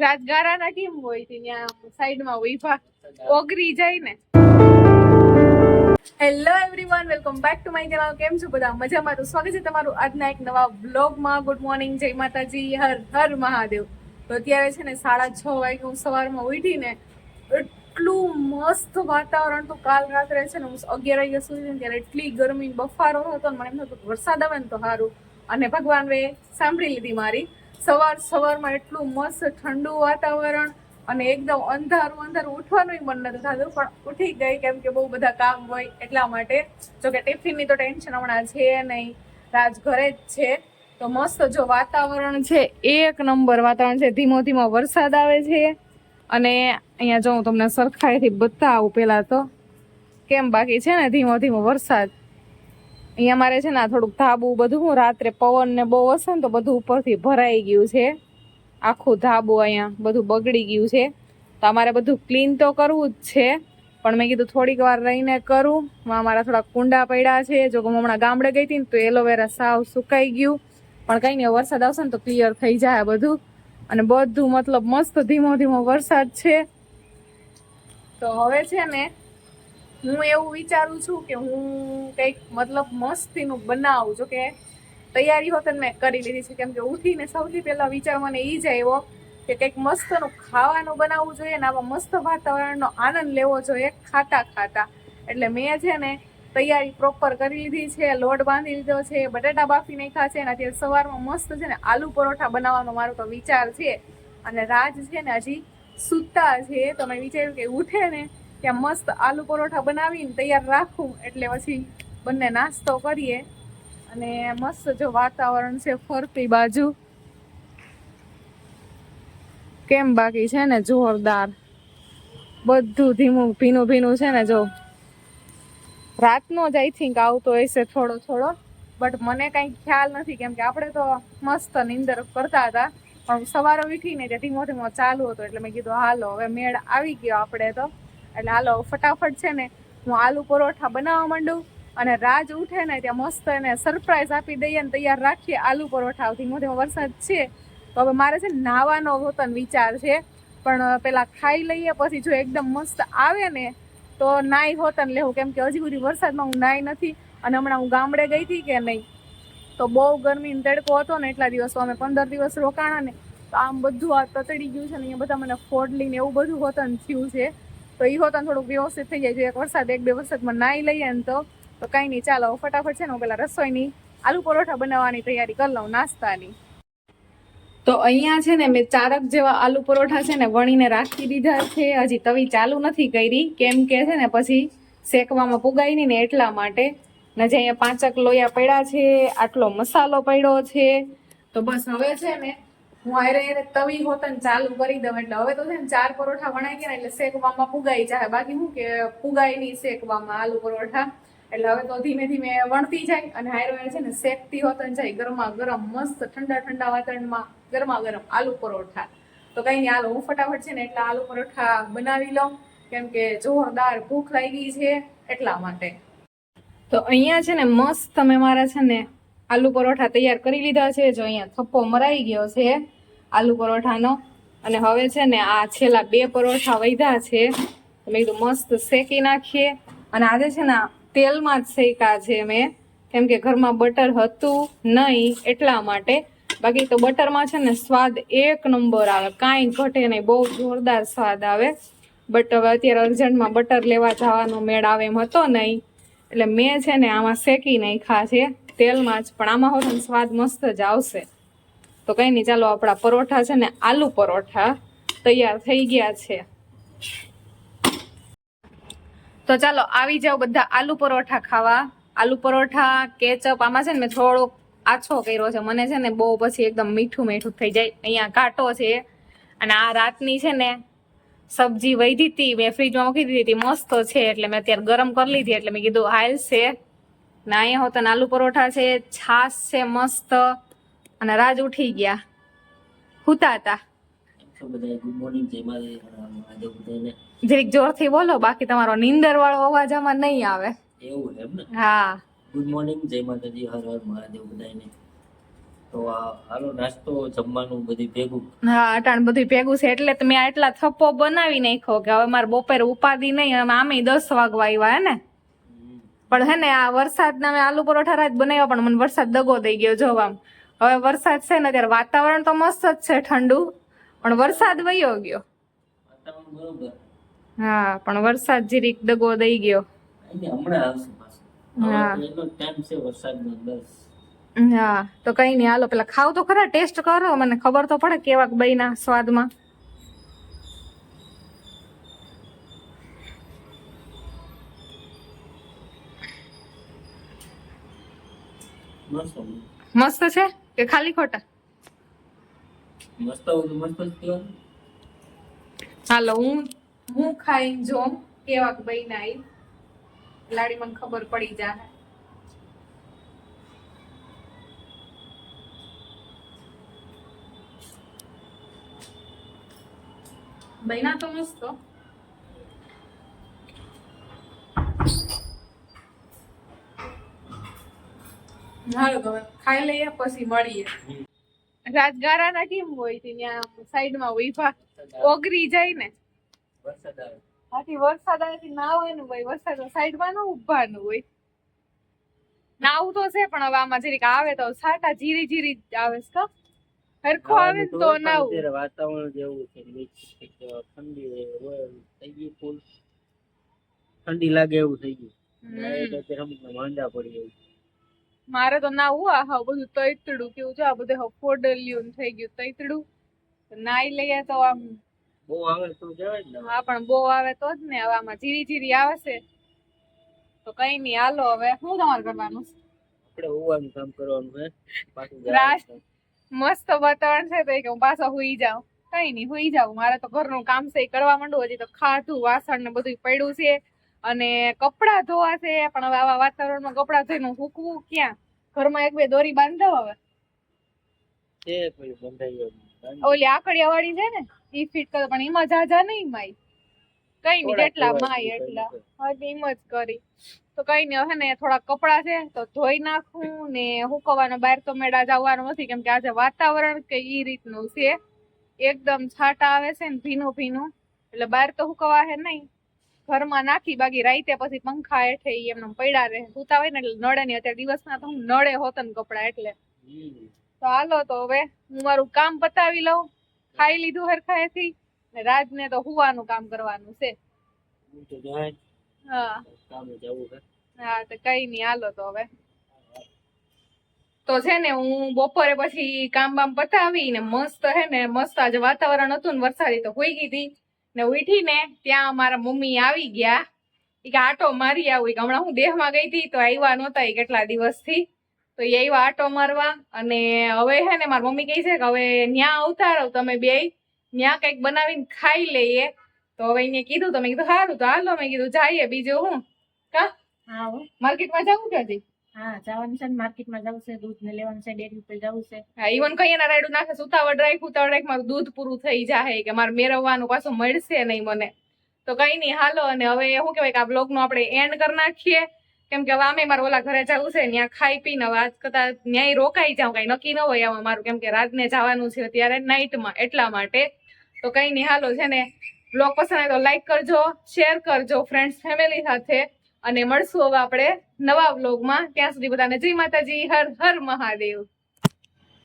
રાજગારાના કેમ હોય છે? ત્યાં સાઈડમાં ઊભા ઓગરી જાય ને. Hello everyone welcome back to my channel કેમ છો બધા? મજામાં તો સ્વાગત છે તમારું આજના એક નવા બ્લોગમાં ગુડ મોર્નિંગ જય માતાજી, હર હર મહાદેવ. તો અત્યારે છે ને સાડા છ વાગે હું સવારમાં ઉઠીને એટલું મસ્ત વાતાવરણ તો કાલ રાત્રે છે ને હું અગિયાર વાગ્યા સુધી ત્યારે એટલી ગરમી બફારો હતો મને એમ થતું વરસાદ આવે ને તો સારું અને ભગવાન વે સાંભળી લીધી મારી. સવાર સવારમાં એટલું મસ્ત ઠંડુ વાતાવરણ અને એકદમ અંધારું અંધારું ઉઠવાનું મન નતું થતું. પણ ઉઠી ગઈ કેમ કે બહુ બધા કામ હોય એટલા માટે. જો કે ટિફિનની તો ટેન્શન હમણાં છે નહીં. રાજ ઘરે જ છે. તો મસ્ત જો વાતાવરણ છે, એક નંબર વાતાવરણ છે. ધીમો ધીમો વરસાદ આવે છે. અને અહીંયા જો હું તમને સરખાઈથી બતાવું પહેલાં તો, કેમ બાકી છે ને ધીમો ધીમો વરસાદ? અહીંયા મારે છે ને આ થોડુંક ધાબું બધું રાત્રે પવન ને બહુ હશે ને તો બધું ઉપરથી ભરાઈ ગયું છે. આખું ધાબું અહીંયા બધું બગડી ગયું છે. તો અમારે બધું ક્લીન તો કરવું જ છે, પણ મેં કીધું થોડીક વાર રહીને કરું. મારા થોડા કુંડા પડ્યા છે, જો કે હું હમણાં ગામડે ગઈ હતી ને તો એલોવેરા સાવ સુકાઈ ગયું. પણ કંઈ નહીં, વરસાદ આવશે ને તો ક્લિયર થઈ જાય બધું. અને બધું મતલબ મસ્ત ધીમો ધીમો વરસાદ છે. તો હવે છે ને હું એવું વિચારું છું કે હું કંઈક મતલબ મસ્તીનું બનાવું. જો કે તૈયારી હોત મેં કરી લીધી છે. કેમ કે ઉઠીને સૌથી પહેલાં વિચાર મને એ જ આવ્યો કે કંઈક મસ્તનું ખાવાનું બનાવવું જોઈએ ને આવા મસ્ત વાતાવરણનો આનંદ લેવો જોઈએ ખાતા ખાતા. એટલે મેં છે ને તૈયારી પ્રોપર કરી લીધી છે, લોટ બાંધી લીધો છે, બટાટા બાફી નાખ્યા છે અને અત્યારે સવારમાં મસ્ત છે ને આલુ પરોઠા બનાવવાનો મારો તો વિચાર છે. અને રાજ છે ને હજી સૂતા છે. તો મેં વિચાર્યું કે ઉઠે ને ત્યાં મસ્ત આલુ પરોઠા બનાવીને તૈયાર રાખું. એટલે પછી બંને નાસ્તો કરીએ. અને મસ્ત જો વાતાવરણ છે ફરતી બાજુ. કેમ બાકી છે ને જોરદાર? બધું ધીમું, ભીનું ભીનું છે ને જો. રાતનો જ આઈ થિંક આવતો હશે થોડો થોડો. બટ મને કંઈ ખ્યાલ નથી, કેમ કે આપણે તો મસ્ત નિંદર કરતા હતા. પણ સવારે ઉઠીને તે ધીમો ધીમો ચાલુ હતો, એટલે મેં કીધું, હાલો, હવે મેળ આવી ગયો આપણે તો. એટલે હાલો, ફટાફટ છે ને હું આલુ પરોઠા બનાવવા માંડું અને રાજ ઉઠે ને ત્યાં મસ્ત એને સરપ્રાઈઝ આપી દઈએ ને તૈયાર રાખીએ આલુ પરોઠા આવતી. ધીમો વરસાદ છે. તો હવે મારે છે નાવાનો હોતન વિચાર છે. પણ પેલા ખાઈ લઈએ, પછી જો એકદમ મસ્ત આવે ને, તો નાઈ હોતન લેવું. કેમ કે હજી સુધી વરસાદમાં હું નાઈ નથી અને હમણાં હું ગામડે ગઈ હતી કે નહીં. તો બહુ ગરમીનો તડકો હતો ને એટલા દિવસો અમે પંદર દિવસ રોકાણા ને. તો આમ બધું આ તતડી ગયું છે ને, અહીંયા બધા મને ફોડલી ને એવું બધું હોતન થયું છે. તો એ હોતા થોડુંક વ્યવસ્થિત થઈ જાય. જો એક વરસાદ, એક બે વરસાદમાં નાઈ લઈએ ને તો તો કાંઈ નહીં. ચાલો ફટાફટ છે ને હું પેલા રસોઈની આલુ પરોઠા બનાવવાની તૈયારી કરી લઉં નાસ્તાની. તો અહીંયા છે ને મેં ચારક જેવા આલુ પરોઠા છે ને વણીને રાખી દીધા છે. હજી તવી ચાલુ નથી કરી. કેમ કે છે ને પછી શેકવામાં પુગાઈ નહીં ને એટલા માટે. ને જે અહીંયા પાંચક લોયા પડ્યા છે, આટલો મસાલો પડ્યો છે. તો બસ હવે છે ને હું આરે આરે તવી ને ચાલુ કરી દઉં એટલે હવે તો છે ને ચાર પરોઠા વણાઈ ગયા એટલે શેકવામાં પુગાઈ જાય. બાકી શું કે પુગાય નહીં શેકવામાં આલુ પરોઠા. એટલે હવે તો ધીમે ધીમે વણતી જાય અને હાયરો છે ને શેકતી હોતન જાય ગરમા ગરમ, મસ્ત ઠંડા ઠંડા વાતાવરણમાં ગરમા ગરમ આલુ પરોઠા. તો કઈ નહીં આલો હું ફટાફટ છે ને એટલા આલુ પરોઠા બનાવી લઉં. કેમ કે જોરદાર ભૂખ લાગી છે એટલા માટે. તો અહીંયા છે ને મસ્ત તમે મારા છે ને આલુ પરોઠા તૈયાર કરી લીધા છે. જો અહીંયા થપ્પો મરાઈ ગયો છે. આલુ પરોઠાનો. અને હવે છે ને આ છેલ્લા બે પરોઠા વધ્યા છે. મેં કીધું મસ્ત શેકી નાખીએ. અને આજે છે ને તેલમાં જ શેકા છે મેં કેમ કે ઘરમાં બટર હતું નહીં એટલા માટે. બાકી તો બટરમાં છે ને સ્વાદ એક નંબર આવે. કાંઈ ઘટે નહીં, બહુ જોરદાર સ્વાદ આવે. બટ હવે અત્યારે અર્જન્ટમાં બટર લેવા જવાનો મેળ આવે એમ હતો નહીં. એટલે મેં છે ને આમાં શેકી નાખ્યા છે તેલમાં જ. પણ આમાં હોતો સ્વાદ મસ્ત જ આવશે. તો કંઈ નહીં ચાલો આપણા પરોઠા છે ને, આલુ પરોઠા તૈયાર થઈ ગયા છે. તો ચાલો, આવી જાઓ બધા આલુ પરોઠા ખાવા. આલુ પરોઠા, કેચઅપ, આમાં છે ને મેં થોડોક આછો કર્યો છે. મને છે ને બહુ પછી એકદમ મીઠું મીઠું થઈ જાય. અહીંયા કાંટો છે. અને આ રાતની છે ને સબ્જી વધી હતી મેં ફ્રીજમાં મૂકી દીધી હતી મસ્ત છે એટલે મેં અત્યારે ગરમ કરી લીધી, એટલે મેં કીધું હાલ છે. ને અહીંયા હોતા આલુ પરોઠા છે. છાશ છે, મસ્ત. અને રાજ ઉઠી ગયા. હુતા હતા. જરીક જોરથી બોલો બાકી તમારો નીંદર વાળો અવાજ આમાં નહીં આવે. એવું એમ ને? હા. ગુડ મોર્નિંગ જય માતાજી હર હર મહાદેવ બધાને તો આ હાલો નાસ્તો જમવાનું બધી ભેગું. હા અટાણ બધું ભેગું છે એટલે તો મેં એટલા થપ્પો બનાવી નાખ્યો કે હવે મારે બપોરે ઉપાદી નહીં આમે દસ વાગવા આવ્યા હે ને? પણ હે ને આ વરસાદના મેં આલુ પરોઠા રાત બનાવ્યા પણ મને વરસાદ દગો દઈ ગયો જોવા આમ હવે વરસાદ છે ને અત્યારે વાતાવરણ તો મસ્ત જ છે ઠંડુ પણ વરસાદ વયો ગયો. હા પણ વરસાદ જીરીક દગો દઈ ગયો. હા. તો કઈ નહીં હાલો પેલા ખાવ તો ખરા ટેસ્ટ કરો મને ખબર તો પડે કેવાક બઈના સ્વાદમાં. મસ્ત છે? કે ખાલી ખોટા? મસ્ત હોય મસ્ત જ હાલો હું હું ખાઈને જોમ કેવાક બઈના ઈ લાડી મને ખબર પડી જાય બૈના તો મસ્ત હાલો તો ખાઈ લઈએ પછી મળીએ. રાજગારાના કેમ હોય છે ત્યાં સાઈડમાં ઊભા ઓગરી જાય ને. વરસાદ આવે બાકી વરસાદ આવે ના હોય ને ભાઈ વરસાદ સાઈડમાં ન ઉભાનું હોય. નાવું તો છે પણ હવે આમાં જરીક આવે તો સાટા જીરી જીરી આવે છે હરખો આવે ને તો નાવું. વાતાવરણ જેવું છે ઠંડી હોય થઈ ગયું ફૂલ. ઠંડી લાગે એવું થઈ ગયું. માંદા પડી એવું મારે તો આ હા બધું તૈતડું કેવું છે આ બધે ફોડલિયું થઈ ગયું તૈતડું. નાઈ લઈએ તો આમ બહુ આવે તો ને. હા પણ બહુ આવે તો જ ને હવે આમાં જીરી જીરી આવે છે તો કઈ નહીં હાલો હવે શું તમારે કરવાનું? આપણે હોવાનું કામ કરવાનું હે પાછું. મસ્ત વાતાવરણ છે તો કે હું પાછો હુઈ જાઉં. કઈ નહીં હુઈ જાઉં. મારે તો ઘરનું કામ છે એ કરવા માંડું હજી તો ખાધું વાસણ ને બધું પડ્યું છે. અને કપડા ધોવા છે પણ હવે આવા વાતાવરણમાં કપડા ધોઈને સૂકવું ક્યાં? ઘરમાં એક બે દોરી બાંધો હવે. ઓલી આકડિયા વાળી છે ને ઈ ફિટ કરો પણ એમાં જાજા નહીં માય. કઈ નહીં જેટલા માય એટલા. હજી એમ જ કરી. તો કઈ નહીં હવે ને થોડા કપડા છે તો ધોઈ નાખું ને હુકવાનો બહાર તો મેળા જવાનું નથી કેમ કે આજે વાતાવરણ કે ઈ રીતનું છે. એકદમ છાટા આવે છે ને ભીનું ભીનું. એટલે બહાર તો હુકવા હે નહીં. ઘરમાં નાખી બાકી રાઈતે પછી પંખા હેઠે એમને પડ્યા રહે. સુતા હોય ને એટલે નડે નહીં. અત્યારે દિવસના તો હું નડે હોત ને કપડા એટલે. તો હાલો તો હવે હું મારું કામ પતાવી લઉં. ખાઈ લીધું હરખાએથી ને રાજને તો હુવાનું કામ કરવાનું છે. હું. હા. તો કઈ નહીં. હાલો તો હવે. તો છે ને હું બપોરે પછી કામ બામ પતાવી ને મસ્ત હે ને મસ્ત આજે વાતાવરણ હતું ને વરસાદી તો હોઈ ગઈ હતી. ને ઉઠી ને ત્યાં મારા મમ્મી આવી ગયા. ઈ કે આટો મારી આવું. કે હમણાં હું દેહમાં ગઈ હતી તો આવ્યા નહોતા એ કેટલા દિવસથી. તો એ આવ્યા આટો મારવા અને હવે હે ને મારી મમ્મી કહે છે કે હવે ન્યા આવતા રહો તમે બે ન્યા કંઈક બનાવીને ખાઈ લઈએ. તો હવે એને કીધું તમે કીધું સારું તો હાલો. મેં કીધું જઈએ બીજું હું. કા? હા માર્કેટમાં જવું કે હજી? દૂધ પૂરું થઈ જાય કે મારે મેળવવાનું પાછું મળશે નહીં મને. તો કઈ નહીં, હાલો, અને હવે શું કહેવાય કે આ બ્લોગનું આપણે એન્ડ કરી નાખીએ. કેમ કે હવે મારે ઓલા ઘરે જવું છે, ત્યાં ખાઈ પીને ને વાત કરતા ન્યાય રોકાઈ જાઉં, કઈ નક્કી ન હોય આમાં મારું, કેમ કે રાતને જવાનું છે અત્યારે નાઇટમાં એટલા માટે. તો કઈ નહીં, હાલો, છે ને બ્લોગ પસંદ આવે તો લાઈક કરજો શેર કરજો ફ્રેન્ડ્સ ફેમિલી સાથે. અને મળશું હવે આપણે નવા બ્લોગમાં ત્યાં સુધી બધાને જય માતાજી હર હર મહાદેવ.